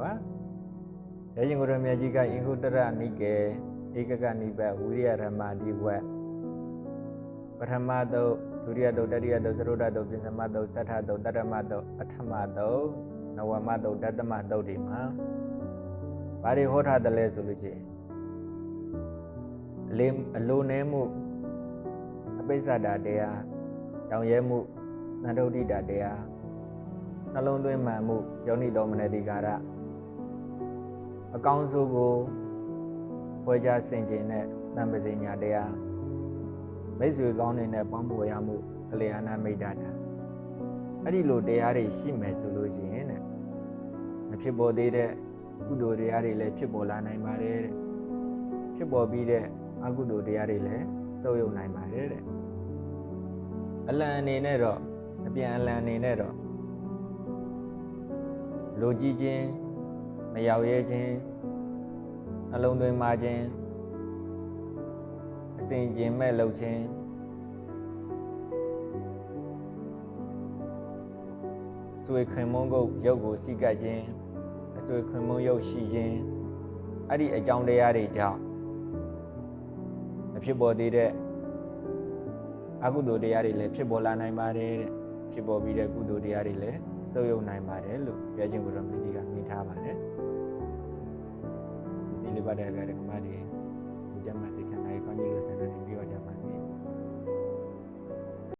ပါရရှင်ကိုရမြတ်ကြီးကအင်ဟုတရနိကေဧကကနိဘဝိရိယဓမ္မဒီဘဝပထမတုတ်ဒုတိယတုတ်တတိယတုတ်သရုဒ္ဓတုတ်ပြင်စမတုတ်သတ္ထတုတ်တတ္တမတုတ်အထမတုတ်နဝမတုတ်တတ္တမတုတ်ဒီမှာဘာတွေဟောထားတယ်လဲဆိုလို့ချင်းလေအလိုနဲမှုအပိစ္ဆဒတရားတောင်ရဲမှုနန္ဒုဋ္ဌိတာတရားနှလုံးသွင်းမှန်မှုယောနိတော်မနတိကာရ အကောင်းဆုံးကိုဝေကြဆင်ခြင်တဲ့တံပစီညာတရားမိတ်ဆွေကောင်းတွေနဲ့ပေါင်းဖော်ရမှုအလျာဏမိတ်တာတာအဲ့ဒီလိုတရားတွေရှိမယ်ဆိုလို့ရှိရင်တဲ့မဖြစ်ပေါ်သေးတဲ့ကုသိုလ်တရားတွေလည်းဖြစ်ပေါ်လာနိုင်ပါတယ်တဲ့ဖြစ်ပေါ်ပြီးတဲ့အကုသိုလ်တရားတွေလည်းစုပ်ယုပ်နိုင်ပါတယ်တဲ့အလံအနေနဲ့တော့အပြန်အလံအနေနဲ့တော့လူကြည့်ခြင်းမ ရောက်ရဲခြင်းနှလုံးသွင်းမှခြင်းအစဉ်ကျင်မဲ့လုပ်ခြင်းဆွေခွင်မုန်းကုတ်ရုပ်ကိုစိကပ်ခြင်းအဆွေခွင်မုန်းရုပ်ရှိခြင်းအဲ့ဒီအကြောင်းတရားတွေကြောင့်မဖြစ်ပေါ်သေးတဲ့အကုသိုလ်တရားတွေလည်းဖြစ်ပေါ်လာနိုင်ပါတယ်တဲ့ဖြစ်ပေါ်ပြီးတဲ့ကုသိုလ်တရားတွေလည်းသုတ်ယုံနိုင်ပါတယ်လို့ပြောခြင်းကိုရမကြီးကမြင်ထားပါတယ် ဒီလေးပါတဲ့ကရကမ